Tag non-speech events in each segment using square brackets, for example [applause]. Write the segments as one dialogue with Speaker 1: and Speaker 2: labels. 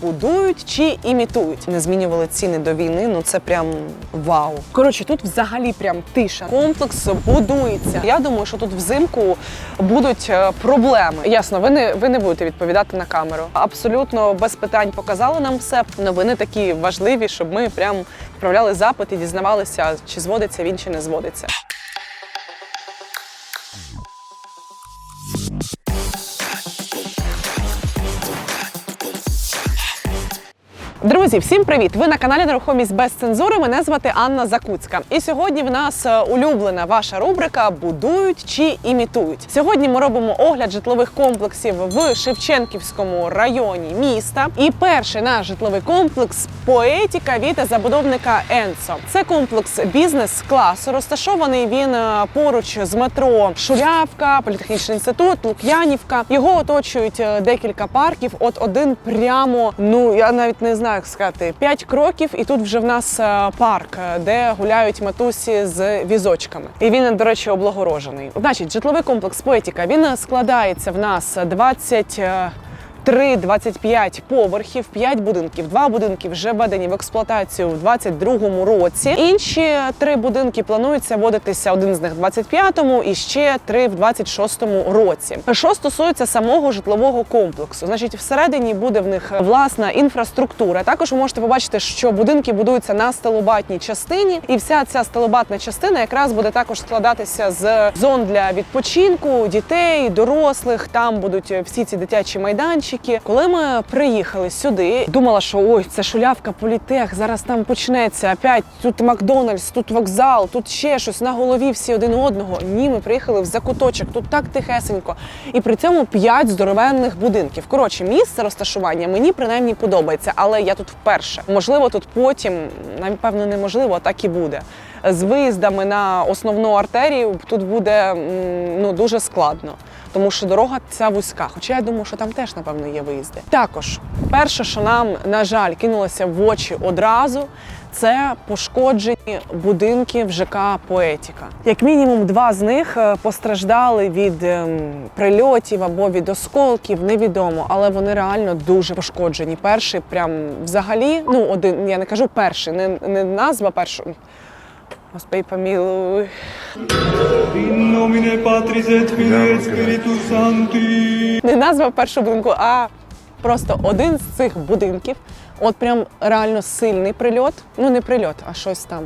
Speaker 1: Будують чи імітують, не змінювали ціни до війни. Ну це прям вау. Коротше, тут взагалі прям тиша. Комплекс будується. Я думаю, що тут взимку будуть е, проблеми. Ясно, ви не ви не будете відповідати на камеру. Абсолютно без питань показали нам все. Новини такі важливі, щоб ми прям відправляли запит і дізнавалися, чи зводиться він, чи не зводиться. Друзі, всім привіт! Ви на каналі Нерухомість без цензури. Мене звати Анна Закуцька. І сьогодні в нас е, улюблена ваша рубрика Будують чи імітують. Сьогодні ми робимо огляд житлових комплексів в Шевченківському районі міста. І перший наш житловий комплекс поетіка від забудовника Енсо. Це комплекс бізнес-класу. Розташований він е, поруч з метро Шулявка, політехнічний інститут, Лук'янівка. Його оточують е, декілька парків. От один прямо, ну я навіть не знаю, як сказати, 5 кроків, і тут вже в нас е, парк, е, де гуляють матусі з візочками. І він, до речі, облагорожений. Значить, житловий комплекс Поетіка він складається в нас 20 е, 3-25 поверхів, 5 будинків. Два будинки вже введені в експлуатацію в 22-му році. Інші три будинки плануються вводитися один з них в 25-му і ще три в 26-му році. Що стосується самого житлового комплексу, значить, всередині буде в них власна інфраструктура. Також ви можете побачити, що будинки будуються на стелобатній частині, і вся ця стелобатна частина якраз буде також складатися з зон для відпочинку, дітей, дорослих. Там будуть всі ці дитячі майданчики. Коли ми приїхали сюди, думала, що ой, це шулявка, політех. Зараз там почнеться опять тут Макдональдс, тут вокзал, тут ще щось на голові всі один одного. Ні, ми приїхали в закуточок, тут так тихесенько. І при цьому п'ять здоровенних будинків. Коротше, місце розташування мені принаймні подобається, але я тут вперше. Можливо, тут потім, напевно, неможливо, а так і буде. З виїздами на основну артерію тут буде ну дуже складно, тому що дорога ця вузька. Хоча я думаю, що там теж напевно є виїзди. Також перше, що нам на жаль кинулося в очі одразу. Це пошкоджені будинки в ЖК Поетіка. Як мінімум, два з них е, постраждали від ем, прильотів або від осколків, невідомо, але вони реально дуже пошкоджені. Перший прям взагалі, ну один, я не кажу перший, не, не назва першого. Господи, помилуй.
Speaker 2: In nomine Patris et Filii et Spiritus Sancti.
Speaker 1: не назва першого будинку, а просто один з цих будинків. От прям реально сильний прильот. Ну не прильот, а щось там.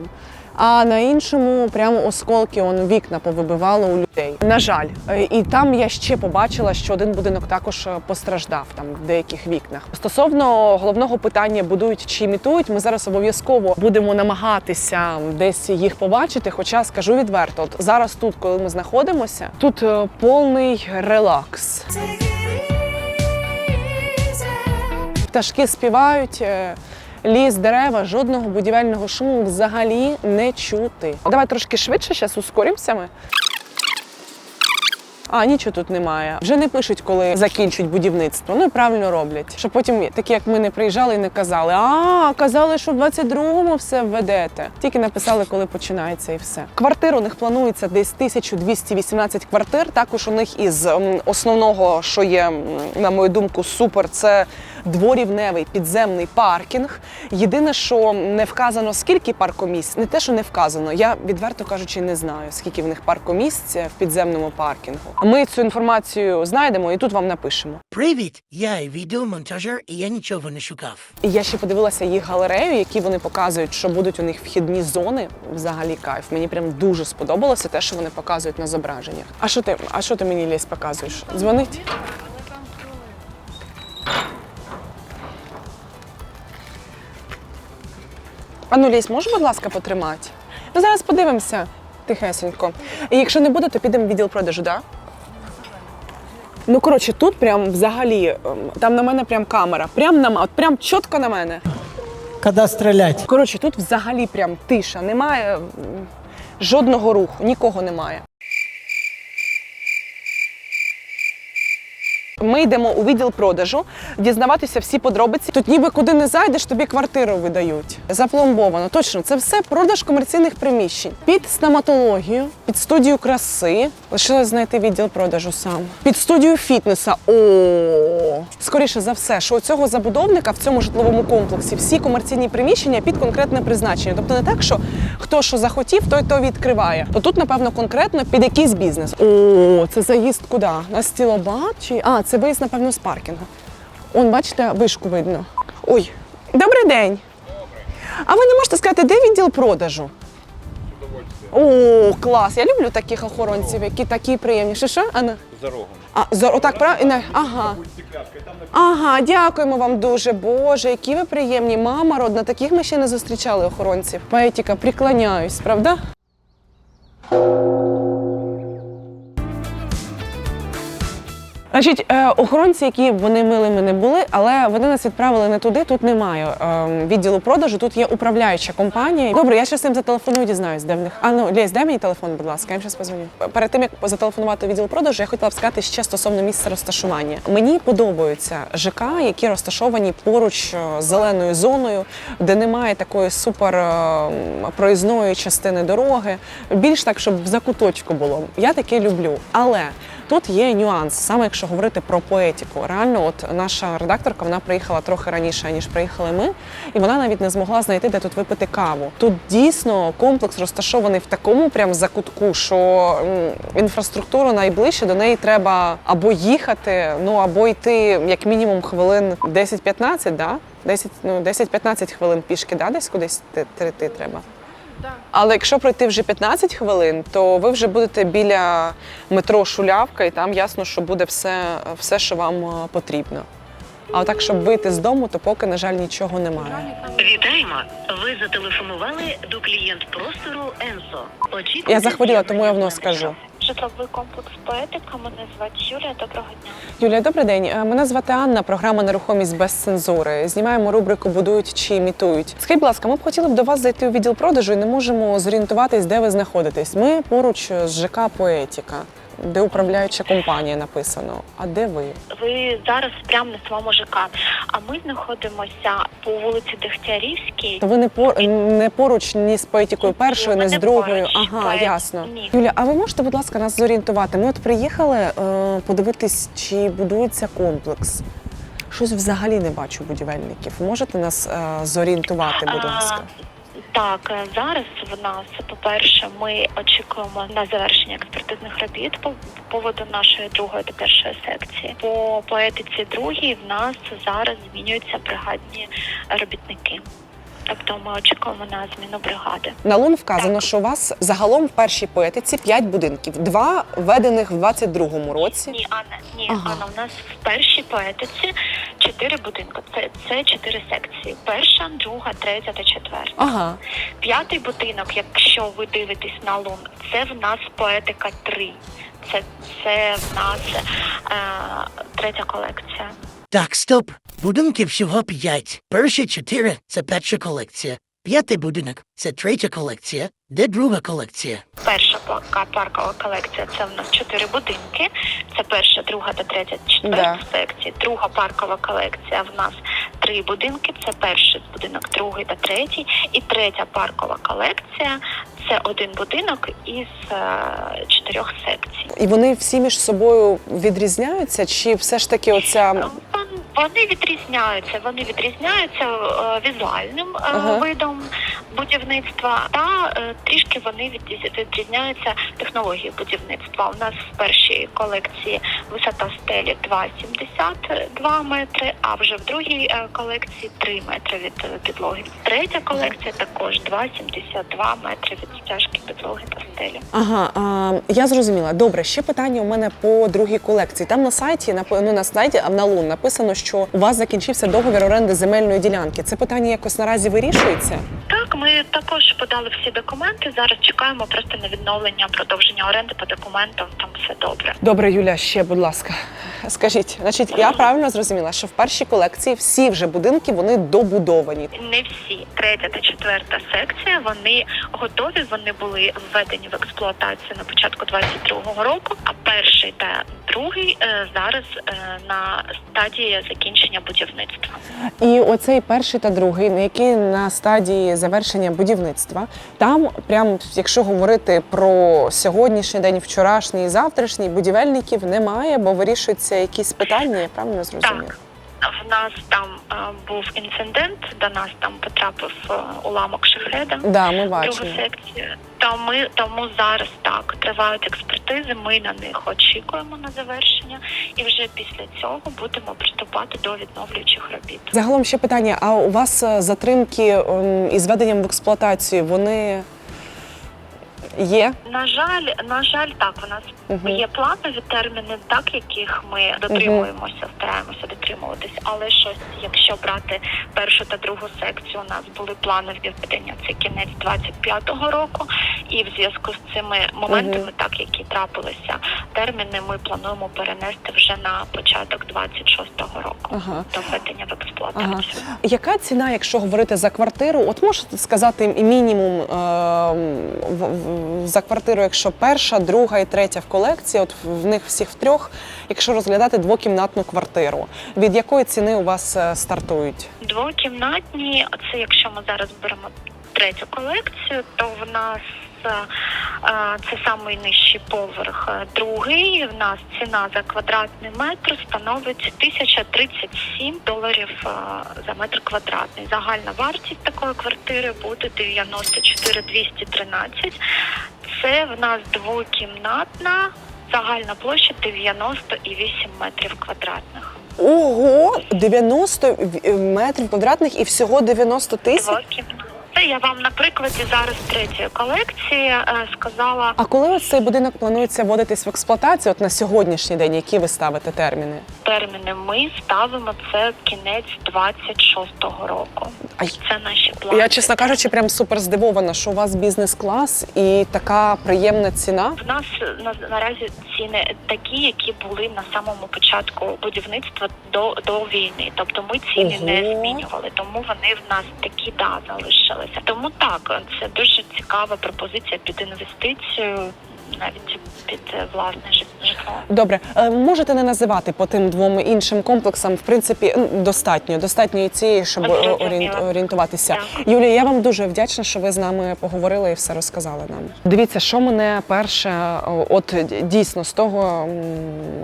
Speaker 1: А на іншому прямо осколки он вікна повибивало у людей. На жаль, Е, і там я ще побачила, що один будинок також е, постраждав там в деяких вікнах. Стосовно головного питання, будують чи імітують, ми зараз обов'язково будемо намагатися десь їх побачити. Хоча скажу відверто, от зараз тут, коли ми знаходимося, тут е, повний релакс. Пташки співають, ліс, дерева, жодного будівельного шуму взагалі не чути. Давай трошки швидше, зараз ускорімося ми. А, нічого тут немає. Вже не пишуть, коли закінчують будівництво. Ну і правильно роблять. Щоб потім такі, як ми не приїжджали і не казали, а казали, що в 22-му все введете. Тільки написали, коли починається і все. Квартир у них планується десь 1218 квартир. Також у них із основного, що є, на мою думку, супер, це дворівневий підземний паркінг. Єдине, що не вказано, скільки паркомісць, не те, що не вказано. Я відверто кажучи, не знаю, скільки в них паркомісць в підземному паркінгу. Ми цю інформацію знайдемо і тут вам напишемо.
Speaker 3: Привіт, я відеомонтажер, і я нічого не шукав.
Speaker 1: Я ще подивилася їх галерею, які вони показують, що будуть у них вхідні зони. Взагалі кайф. Мені прям дуже сподобалося те, що вони показують на зображеннях. А що ти, а що ти мені ліс показуєш? Дзвонить? А ну, Лісь, можеш, будь ласка, потримати? Ну, зараз подивимося тихесенько. І якщо не буде, то підемо в відділ продажу, так? Да? Ну, коротше, тут прям взагалі, ем, там на мене прям камера. Прям на от прям чітко на мене.
Speaker 4: Коли стрілять.
Speaker 1: Коротше, тут взагалі прям тиша, немає жодного руху, нікого немає. Ми йдемо у відділ продажу, дізнаватися всі подробиці. Тут ніби куди не зайдеш, тобі квартиру видають. Запломбовано. Точно, це все продаж комерційних приміщень. Під стоматологію, під студію краси. Лишилось знайти відділ продажу сам. Під студію фітнеса. О, скоріше за все, що у цього забудовника в цьому житловому комплексі всі комерційні приміщення під конкретне призначення. Тобто не так, що хто що захотів, той то відкриває. То тут, напевно, конкретно під якийсь бізнес. О, це заїзд куди? На стілобат чи а, це виїзд, напевно, з паркінгу. Он, бачите, вишку видно. Ой, добрий день. А ви не можете сказати, де відділ продажу? О, клас! Я люблю таких охоронців, які такі приємні. Що що? Анна? За рогом. А, за, отак, правильно? Ага. Ага, дякуємо вам дуже. Боже, які ви приємні. Мама родна, таких ми ще не зустрічали охоронців. Поетіка, приклоняюсь, правда? Значить, е, охоронці, які вони милими не були, але вони нас відправили не туди. Тут немає е, відділу продажу, тут є управляюча компанія. Добре, я щас їм зателефоную, дізнаюсь, де в них. А ну, Лесь, дай мені телефон, будь ласка, я їм щас позвоню. Перед тим як зателефонувати відділ продажу, я хотіла б сказати ще стосовно місця розташування. Мені подобаються ЖК, які розташовані поруч е, з зеленою зоною, де немає такої супер е, проїзної частини дороги. Більш так, щоб в закуточку було. Я таке люблю. Але Тут є нюанс, саме якщо говорити про поетику. Реально, от наша редакторка вона приїхала трохи раніше, ніж приїхали ми, і вона навіть не змогла знайти, де тут випити каву. Тут дійсно комплекс розташований в такому прям закутку, що м, інфраструктура найближче до неї треба або їхати, ну або йти як мінімум хвилин 10-15, да? 10, ну, 10-15 хвилин пішки, да? десь кудись ти- ти треба. Але якщо пройти вже 15 хвилин, то ви вже будете біля метро Шулявка, і там ясно, що буде все, все що вам е, потрібно. А отак, щоб вийти з дому, то поки, на жаль, нічого немає.
Speaker 5: Вітаємо! Ви зателефонували до клієнт простору Енсо. Очікуйте
Speaker 1: Я захворіла, тому я в нос
Speaker 5: з'явлення
Speaker 1: скажу.
Speaker 6: Житловий комплекс поетика. Мене звати Юлія. Доброго дня.
Speaker 1: Юлія, добрий день. Е, Мене звати Анна, програма Нерухомість без цензури. Знімаємо рубрику Будують чи імітують. Скажіть, будь ласка, ми б хотіли б до вас зайти у відділ продажу і не можемо зорієнтуватись, де ви знаходитесь. Ми поруч з ЖК Поетіка, де управляюча компанія написано. А де ви?
Speaker 6: Ви зараз прямо на своєму ЖК. А ми знаходимося по вулиці Дегтярівській.
Speaker 1: То ви не по не поруч ні з поетікою першою,
Speaker 6: Ні,
Speaker 1: ні з другою.
Speaker 6: поруч.
Speaker 1: Ага,
Speaker 6: Поет-
Speaker 1: ясно.
Speaker 6: ні.
Speaker 1: Юля, а ви можете, будь ласка, нас зорієнтувати? Ми от приїхали е, подивитись, чи будується комплекс. Щось взагалі не бачу будівельників. Можете нас е, зорієнтувати, будь ласка?
Speaker 6: А, Так, е, зараз в нас, по-перше, ми очікуємо на завершення експертизних робіт по поводу нашої другої та першої секції. По поетиці другій в нас зараз змінюються бригадні робітники. Тобто ми очікуємо на зміну бригади.
Speaker 1: На лун вказано, що у вас загалом в першій поетиці 5 будинків, два введених в 22-му році.
Speaker 6: Ні, Анна, ні,
Speaker 1: Ага.
Speaker 6: Анна, у нас в першій поетиці чотири будинки. Це, це чотири секції: перша, друга, третя та четверта.
Speaker 1: Ага.
Speaker 6: П'ятий будинок, якщо ви дивитесь на лун, це в нас поетика 3. Це, це в нас е, третя колекція.
Speaker 3: Так, стоп. Будинків всього п'ять. Перші чотири це перша колекція. П'ятий будинок це третя колекція. Де друга колекція?
Speaker 6: Перша пла- паркова колекція це в нас чотири будинки. Це перша, друга та третя, четверта
Speaker 1: Да.
Speaker 6: секції. Друга паркова колекція в нас три будинки. Це перший будинок, другий та третій. І третя паркова колекція це один будинок із е, чотирьох секцій.
Speaker 1: І вони всі між собою відрізняються, чи все ж таки оця
Speaker 6: Вон- Вони відрізняються. Вони відрізняються е, візуальним е,
Speaker 1: Ага.
Speaker 6: видом будівництва, та е, трішки вони відріз- відрізняються технологією будівництва. У нас в першій колекції висота стелі 2,72 метри, а вже в другій е, колекції 3 метри від е, підлоги. Третя колекція також 2,72 метри від стяжки підлоги та стелі.
Speaker 1: Ага, а, я зрозуміла. Добре, ще питання у мене по другій колекції. Там на сайті, ну, на сайті, на лун написано, що у вас закінчився договір оренди земельної ділянки. Це питання якось наразі вирішується?
Speaker 6: Так, Так, ми також подали всі документи. Зараз чекаємо просто на відновлення продовження оренди по документам. Там все добре.
Speaker 1: Добре, Юля, ще, будь ласка. Скажіть, значить, я правильно зрозуміла, що в першій колекції всі вже будинки вони добудовані.
Speaker 6: Не всі третя та четверта секція. Вони готові. Вони були введені в експлуатацію на початку 22-го року. А перший та другий е, зараз е, на стадії закінчення будівництва.
Speaker 1: І оцей перший та другий, на які на стадії завершення будівництва, там, прям, якщо говорити про сьогоднішній день, вчорашній і завтрашній, будівельників немає, бо вирішуються якісь питання, я правильно зрозуміла?
Speaker 6: В нас там е, був інцидент, до нас там потрапив е, уламок шахеда.
Speaker 1: Да, ми
Speaker 6: Другу
Speaker 1: бачимо.
Speaker 6: секцію. Тому, тому зараз так тривають експертизи. Ми на них очікуємо на завершення, і вже після цього будемо приступати до відновлюючих робіт.
Speaker 1: Загалом ще питання: а у вас е, затримки ем, із введенням в експлуатацію вони є?
Speaker 6: На жаль, на жаль, так у нас
Speaker 1: Мгм.
Speaker 6: є планові терміни, так яких ми дотримуємося, стараємося дотримуватись. Але щось, якщо брати першу та другу секцію, у нас були плани введення це кінець 25-го року, і в зв'язку з цими моментами, так які трапилися, терміни ми плануємо перенести вже на початок 26-го року
Speaker 1: Ага.
Speaker 6: до введення в експлуатацію.
Speaker 1: Яка ціна, якщо говорити за квартиру? От можете сказати мінімум е, в- за квартиру, якщо перша, друга і третя в колекції, от в них всіх в трьох, якщо розглядати двокімнатну квартиру, від якої ціни у вас е, стартують?
Speaker 6: Двокімнатні, це якщо ми зараз беремо третю колекцію, то в нас це самий нижчий поверх. Е, Другий в нас ціна за квадратний метр становить 1037 доларів е, за метр квадратний. Загальна вартість такої квартири буде 94 213. Це в нас двокімнатна. Загальна площа 98 метрів квадратних.
Speaker 1: Ого, 90 метрів квадратних і всього 90 тисяч.
Speaker 6: Я вам на прикладі зараз третьої колекції е, сказала.
Speaker 1: А коли ось цей будинок планується вводитись в експлуатацію, от на сьогоднішній день, які ви ставите терміни?
Speaker 6: Терміни ми ставимо це кінець 26-го року.
Speaker 1: Ай.
Speaker 6: Це наші плани.
Speaker 1: Я, чесно кажучи, прям супер здивована, що у вас бізнес-клас і така приємна ціна.
Speaker 6: В нас на, наразі ціни такі, які були на самому початку будівництва до, до війни. Тобто ми ціни
Speaker 1: Ого.
Speaker 6: не змінювали, тому вони в нас такі да залишилися. Тому так, це дуже цікава пропозиція під інвестицію, навіть під е, власне житло.
Speaker 1: Добре, е, можете не називати по тим двом іншим комплексам. В принципі, достатньо, достатньо і цієї, щоб орієнтуватися.
Speaker 6: Дякую.
Speaker 1: Юлія, я вам дуже вдячна, що ви з нами поговорили і все розказали нам. Дивіться, що мене перше, от дійсно з того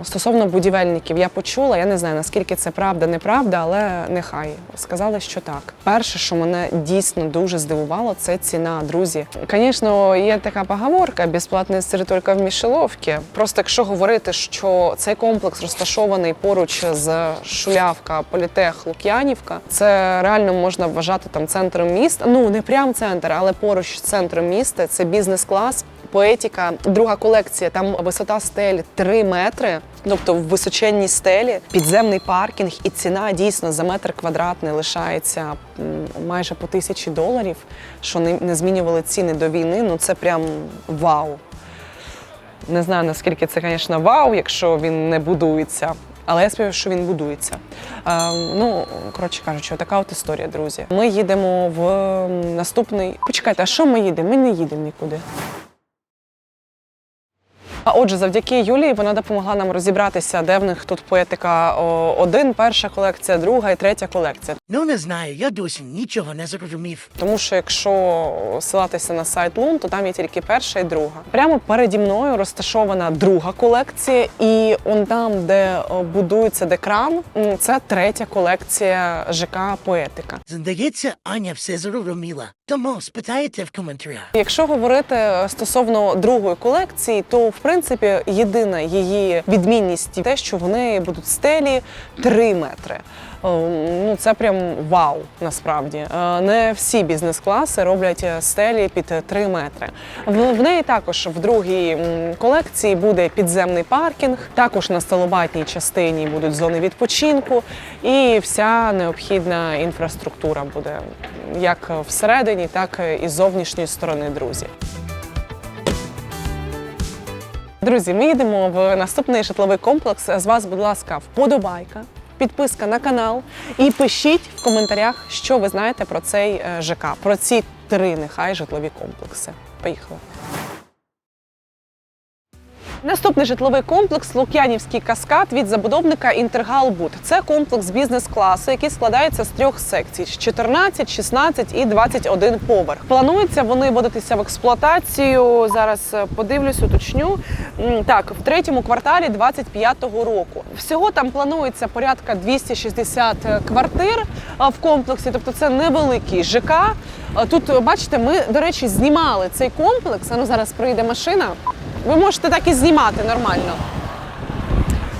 Speaker 1: стосовно будівельників, я почула. Я не знаю наскільки це правда, неправда, але нехай сказали, що так. Перше, що мене дійсно дуже здивувало, це ціна, друзі. Звісно, є така поговорка: безплатний сир тільки в мішеловці. Просто якщо говорити, що цей комплекс розташований поруч з Шулявка, Політех, Лук'янівка, це реально можна вважати там центром міста. Ну не прям центр, але поруч з центром міста. Це бізнес-клас. Поетіка, друга колекція, там висота стелі 3 метри, тобто в височенній стелі, підземний паркінг, і ціна дійсно за метр квадратний лишається майже по тисячі доларів, що не змінювали ціни до війни. Ну це прям вау. Не знаю наскільки це, звісно, вау, якщо він не будується. Але я сподіваюся, що він будується. Е, ну, коротше кажучи, така от історія, друзі. Ми їдемо в наступний. Почекайте, а що ми їдемо? Ми не їдемо нікуди. А отже, завдяки Юлії вона допомогла нам розібратися, де в них тут поетика один, перша колекція, друга і третя колекція.
Speaker 3: Ну, не знаю, я досі нічого не зрозумів.
Speaker 1: Тому що якщо ссилатися на сайт Лун, то там є тільки перша і друга. Прямо переді мною розташована друга колекція, і он там, де будується декран, це третя колекція ЖК Поетика.
Speaker 3: Здається, Аня все зрозуміла. Тому спитайте в коментарях.
Speaker 1: Якщо говорити стосовно другої колекції, то в принципі єдина її відмінність те, що вони будуть стелі 3 метри. Ну це прям вау. Насправді Е, не всі бізнес-класи роблять е, стелі під 3 метри. В, неї також в другій колекції буде підземний паркінг. Також на столобатній частині будуть зони відпочинку, і вся необхідна інфраструктура буде як всередині, так і з зовнішньої сторони, друзі. Друзі, ми їдемо в наступний житловий комплекс. З вас, будь ласка, вподобайка, підписка на канал і пишіть в коментарях, що ви знаєте про цей е, ЖК, про ці три нехай житлові комплекси. Поїхали. Наступний житловий комплекс Лук'янівський каскад від забудовника Інтергалбуд. Це комплекс бізнес-класу, який складається з трьох секцій: 14, 16 і 21 поверх. Планується вони вводитися в експлуатацію. Зараз е, подивлюсь, уточню. Так, в третьому кварталі 25-го року. Всього там планується порядка 260 квартир е, в комплексі, тобто це невеликий ЖК. Е, Тут, е, бачите, ми, до речі, знімали цей комплекс. А ну зараз прийде машина. Ви можете так і знімати нормально.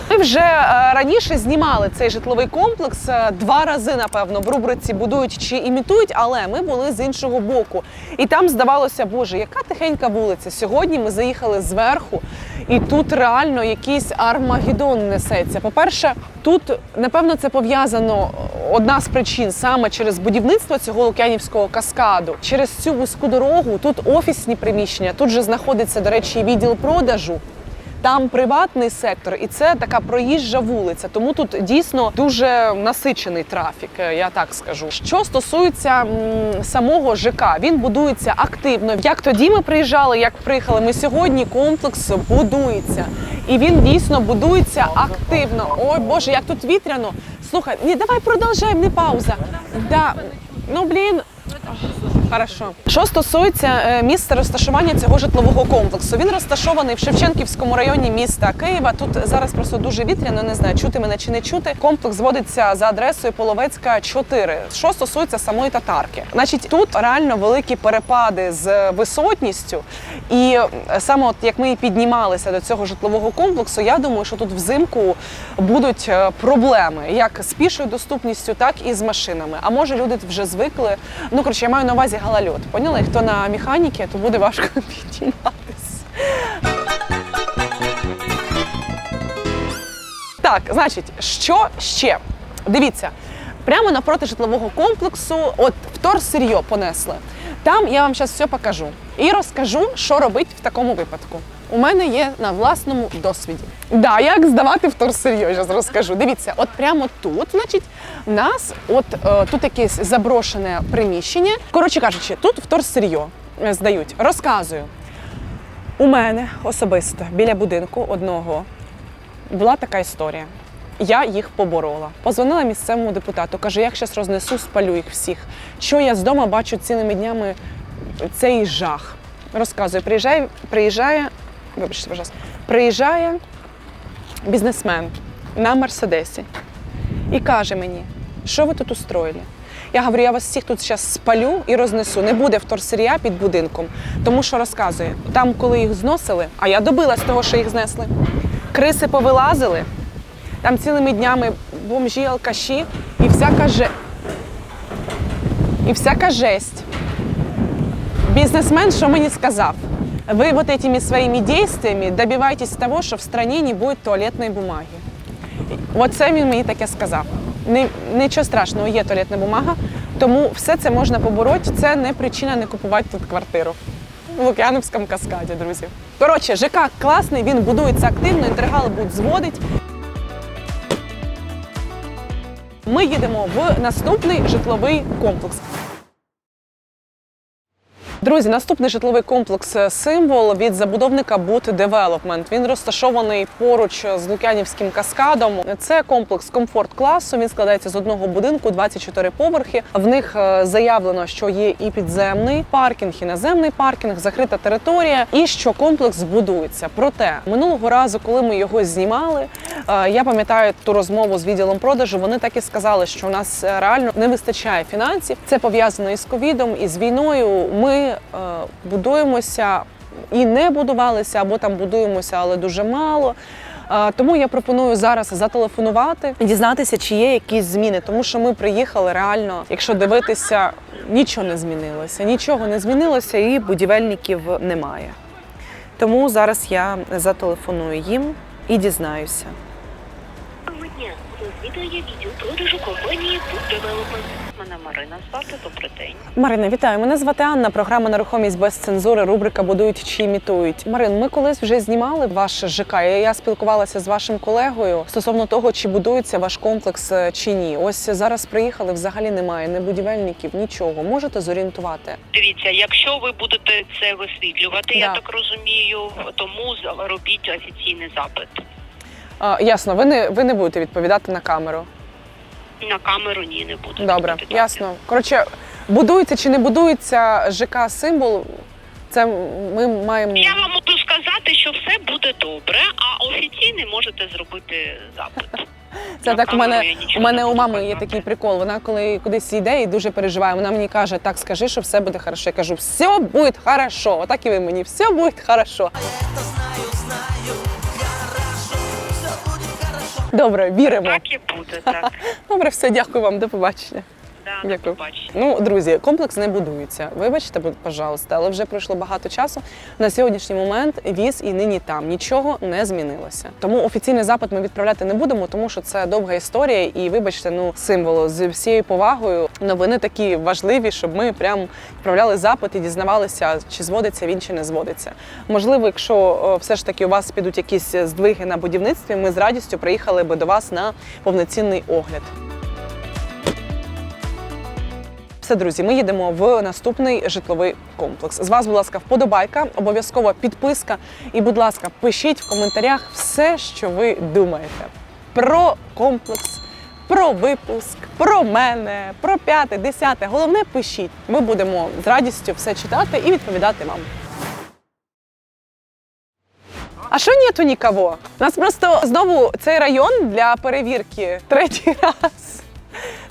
Speaker 1: Ми вже е, раніше знімали цей житловий комплекс е, два рази, напевно, в рубриці будують чи імітують, але ми були з іншого боку. І там здавалося, боже, яка тихенька вулиця. Сьогодні ми заїхали зверху, і тут реально якийсь армагеддон несеться. По-перше, тут напевно це пов'язано одна з причин саме через будівництво цього лук'янівського каскаду, через цю вузьку дорогу. Тут офісні приміщення, тут же знаходиться, до речі, відділ продажу. Там приватний сектор, і це така проїжджа вулиця. Тому тут дійсно дуже насичений трафік, е, я так скажу. Що стосується м, самого ЖК, він будується активно. Як тоді ми приїжджали, як приїхали ми сьогодні, комплекс будується. І він дійсно будується активно. Ой Боже, як тут вітряно. Слухай, ні, давай продовжаємо, не пауза. Да. Ну блін. Хорошо. Що стосується е, місця розташування цього житлового комплексу, він розташований в Шевченківському районі міста Києва. Тут зараз просто дуже вітряно, не знаю, чути мене чи не чути. Комплекс зводиться за адресою Половецька 4. Що стосується самої татарки, значить тут реально великі перепади з висотністю, і е, саме от як ми піднімалися до цього житлового комплексу, я думаю, що тут взимку будуть е, проблеми як з пішою доступністю, так і з машинами. А може люди вже звикли. Ну коротше, я маю на увазі галальот. Поняли? Хто на механіки, то буде важко [laughs] підніматися. Так, значить, що ще? Дивіться, прямо напроти житлового комплексу, от вторсир'йо понесли. Там я вам зараз все покажу і розкажу, що робити в такому випадку. У мене є на власному досвіді. Да, як здавати вторсир'йо, зараз розкажу. Дивіться, от прямо тут, значить, в нас от е, тут якесь заброшене приміщення. Коротше кажучи, тут вторсир'йо е, здають. Розказую. У мене особисто біля будинку одного була така історія. Я їх поборола. Позвонила місцевому депутату, кажу, як зараз рознесу, спалю їх всіх. Що я з дому бачу цілими днями цей жах. Розказую, приїжджає, приїжджає, вибачте, пожалуйста, приїжджає бізнесмен на Мерседесі і каже мені, що ви тут устроїли? Я говорю, я вас всіх тут зараз спалю і рознесу. Не буде вторсир'я під будинком. Тому що розказує, там, коли їх зносили, а я добилась того, що їх знесли, криси повилазили, там цілими днями бомжі, алкаші і всяка же... і всяка жесть. Бізнесмен, що мені сказав? Ви вот этими своими действиями добиваетесь того, що в стране не буде туалетної бумаги. Оце він мені таке сказав. Нічого страшного, є туалетна бумага, тому все це можна побороти. Це не причина не купувати тут квартиру. В Лук'яновському каскаді, друзі. Коротше, ЖК класний, він будується активно, інтеграл будуть зводить. Ми їдемо в наступний житловий комплекс. Друзі, наступний житловий комплекс е, символ від забудовника Boot Development. Він розташований поруч з Лук'янівським каскадом. Це комплекс комфорт класу. Він складається з одного будинку, 24 поверхи. В них е, заявлено, що є і підземний паркінг, і наземний паркінг, закрита територія, і що комплекс будується. Проте минулого разу, коли ми його знімали, е, я пам'ятаю ту розмову з відділом продажу. Вони так і сказали, що у нас е, реально не вистачає фінансів. Це пов'язано із ковідом, і з війною. Ми е, будуємося і не будувалися, або там будуємося, але дуже мало. Е, Тому я пропоную зараз зателефонувати і дізнатися, чи є якісь зміни. Тому що ми приїхали реально, якщо дивитися, нічого не змінилося. Нічого не змінилося, і будівельників немає. Тому зараз я зателефоную їм і дізнаюся.
Speaker 5: Дня. Розвідує відділ продажу компанії Book Мене Марина звати. Добрий день.
Speaker 1: Марина, вітаю. Мене звати Анна. Програма нерухомість без цензури. Рубрика Будують чи імітують. Марин, ми колись вже знімали ваш ЖК. і Я спілкувалася з вашим колегою стосовно того, чи будується ваш комплекс е, чи ні. Ось зараз приїхали. Взагалі немає ні будівельників, нічого. Можете зорієнтувати?
Speaker 5: Дивіться, якщо ви будете це висвітлювати,
Speaker 1: Да.
Speaker 5: я так розумію, тому робіть офіційний запит.
Speaker 1: А, ясно, ви не ви не будете відповідати на камеру.
Speaker 5: На камеру ні, не буду.
Speaker 1: Добре,
Speaker 5: відповідати.
Speaker 1: ясно. Коротше, будується чи не будується ЖК символ. Це ми маємо.
Speaker 5: Я вам можу сказати, що все буде добре, а офіційний можете зробити запит. [laughs]
Speaker 1: Це так у мене у мене у мами є такий прикол. Вона коли кудись йде і дуже переживає. Вона мені каже: так скажи, що все буде хорошо. Я кажу, все буде хорошо. Отак і ви мені, все буде хорошо. Добре, віримо.
Speaker 5: Так і буде, так.
Speaker 1: Добре, все, дякую вам, до побачення. Дякую. Ну, друзі, комплекс не будується. Вибачте, будь- пожалуйста, але вже пройшло багато часу. На сьогоднішній момент віз і нині там нічого не змінилося. Тому офіційний запит ми відправляти не будемо, тому що це довга історія. І вибачте, ну символу з всією повагою. Новини такі важливі, щоб ми прям відправляли запит і дізнавалися, чи зводиться він, чи не зводиться. Можливо, якщо все ж таки у вас підуть якісь здвиги на будівництві, ми з радістю приїхали би до вас на повноцінний огляд. Все, друзі, ми їдемо в наступний житловий комплекс. З вас, будь ласка, вподобайка, обов'язково підписка. І, будь ласка, пишіть в коментарях все, що ви думаєте про комплекс, про випуск, про мене, про п'яте, десяте. Головне, пишіть. Ми будемо з радістю все читати і відповідати вам. А що нету нікого? У нас просто знову цей район для перевірки третій раз.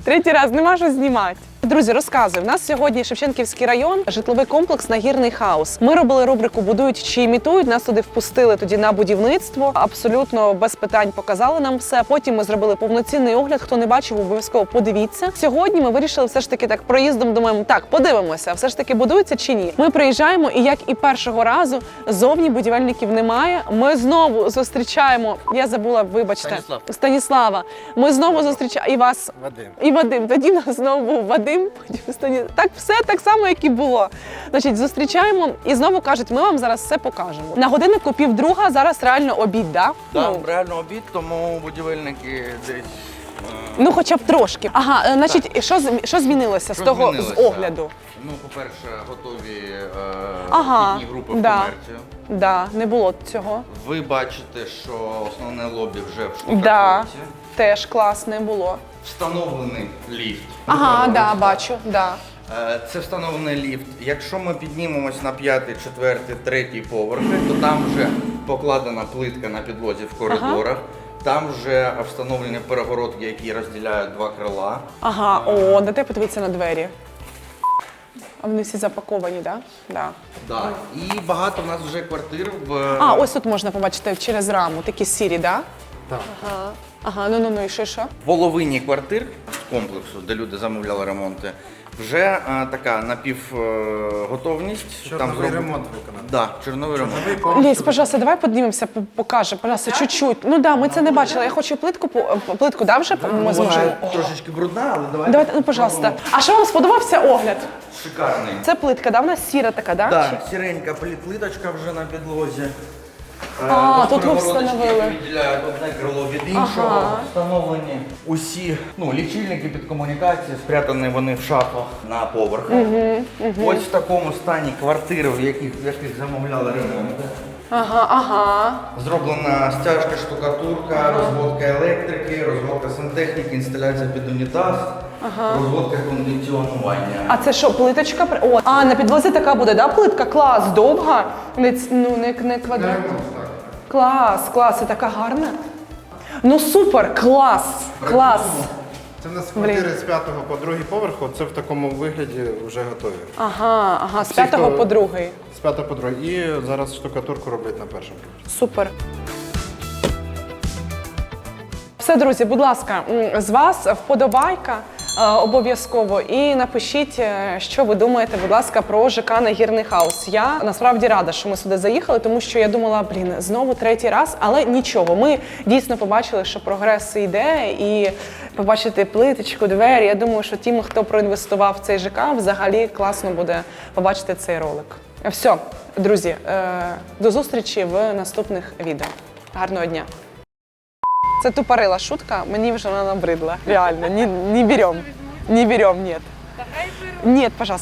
Speaker 1: Третій раз нема що знімати. Друзі, розказую. У нас сьогодні Шевченківський район, житловий комплекс Нагірний хаус. Ми робили рубрику Будують чи імітують. Нас туди впустили тоді на будівництво. Абсолютно без питань показали нам все. Потім ми зробили повноцінний огляд. Хто не бачив, обов'язково подивіться. Сьогодні ми вирішили все ж таки так проїздом. Думаємо, так подивимося, все ж таки будується чи ні. Ми приїжджаємо, і як і першого разу зовні будівельників немає. Ми знову зустрічаємо. Я забула, вибачте,
Speaker 7: Станіслав.
Speaker 1: Станіслава. Ми знову зустрічаємо і вас.
Speaker 7: Вадим.
Speaker 1: І Вадим. Тоді нас знову був Вадим. Потім Стані... Так все так само, як і було. Значить, зустрічаємо і знову кажуть, ми вам зараз все покажемо. На годиннику півдруга, зараз реально обід, да?
Speaker 7: Да,
Speaker 1: Ну,
Speaker 7: реально обід, тому будівельники десь. е,
Speaker 1: ну, хоча б трошки. Ага, е, значить, що, що змінилося з того
Speaker 7: змінилося?
Speaker 1: з огляду?
Speaker 7: Ну, по-перше, готові е,
Speaker 1: Ага,
Speaker 7: групи в
Speaker 1: да.
Speaker 7: комерцію.
Speaker 1: Да, не було цього.
Speaker 7: Ви бачите, що основне лобі вже в
Speaker 1: Да,
Speaker 7: штукатурці.
Speaker 1: Теж клас не було.
Speaker 7: Встановлений ліфт.
Speaker 1: Ага, да, бачу, да.
Speaker 7: Е, Це встановлений ліфт. Якщо ми піднімемось на п'ятий, четвертий, третій поверхи, то там вже покладена плитка на підлозі в коридорах. Там вже встановлені перегородки, які розділяють два крила.
Speaker 1: Ага, о, дайте подивитися на двері. А вони всі запаковані, так? Да? Да.
Speaker 7: Да. І багато в нас вже квартир в
Speaker 1: А, ось тут можна побачити через раму, такі сірі, да? Так. Ага. Ага, ну ну ну і що, що?
Speaker 7: В половині квартир комплексу, де люди замовляли ремонти, вже е, така напівготовність.
Speaker 8: Чорновий ремонт виконати.
Speaker 7: Да, чорновий ремонт.
Speaker 1: Ліс, пожалуйста, давай піднімемося, по- покаже, пожалуйста, чуть-чуть. Ну да, ми це не бачили. Я хочу плитку, по- плитку, да, вже ми зможемо?
Speaker 7: Вона трошечки брудна, але давайте.
Speaker 1: Давайте, ну, пожалуйста. А що вам сподобався огляд?
Speaker 7: Шикарний.
Speaker 1: Це плитка, да? Вона сіра така, да?
Speaker 7: Так,
Speaker 1: Чи-
Speaker 7: сіренька плит- плиточка вже на підлозі.
Speaker 1: А, тут ви встановили.
Speaker 7: які одне крило від іншого. Встановлені усі ну, лічильники під комунікації, спрятані вони в шафах на поверхах. Ось в такому стані квартири, в яких, в яких замовляли ремонт.
Speaker 1: Ага, ага.
Speaker 7: Зроблена стяжка, штукатурка, розводка електрики, розводка сантехніки, інсталяція під унітаз, розводка кондиціонування.
Speaker 1: А це що, плиточка? О, а на підлозі така буде, да, плитка? Клас, довга. Не, ц- ну, не, не квадрат. Клас, клас, це така гарна. Ну супер, клас, клас.
Speaker 8: Це в нас
Speaker 1: Блін.
Speaker 8: квартири з п'ятого по другий поверху, це в такому вигляді вже готові.
Speaker 1: Ага, ага, з
Speaker 8: Всі,
Speaker 1: п'ятого
Speaker 8: хто-
Speaker 1: по другий.
Speaker 8: З п'ятого по другий. І зараз штукатурку роблять на першому.
Speaker 1: Супер. Все, друзі, будь ласка, м, з вас вподобайка обов'язково і напишіть, е, що ви думаєте, будь ласка, про ЖК Нагірний хаус. Я насправді рада, що ми сюди заїхали, тому що я думала, блін, знову третій раз, але нічого. Ми дійсно побачили, що прогрес йде, і побачити плиточку, двері. Я думаю, що тим, хто проінвестував в цей ЖК, взагалі класно буде побачити цей ролик. Все, друзі, е, до зустрічі в наступних відео. Гарного дня! Це тупорила шутка, мені вже вона набридла. Реально, не, не берем. Не берем, нет. Нет, пожалуйста.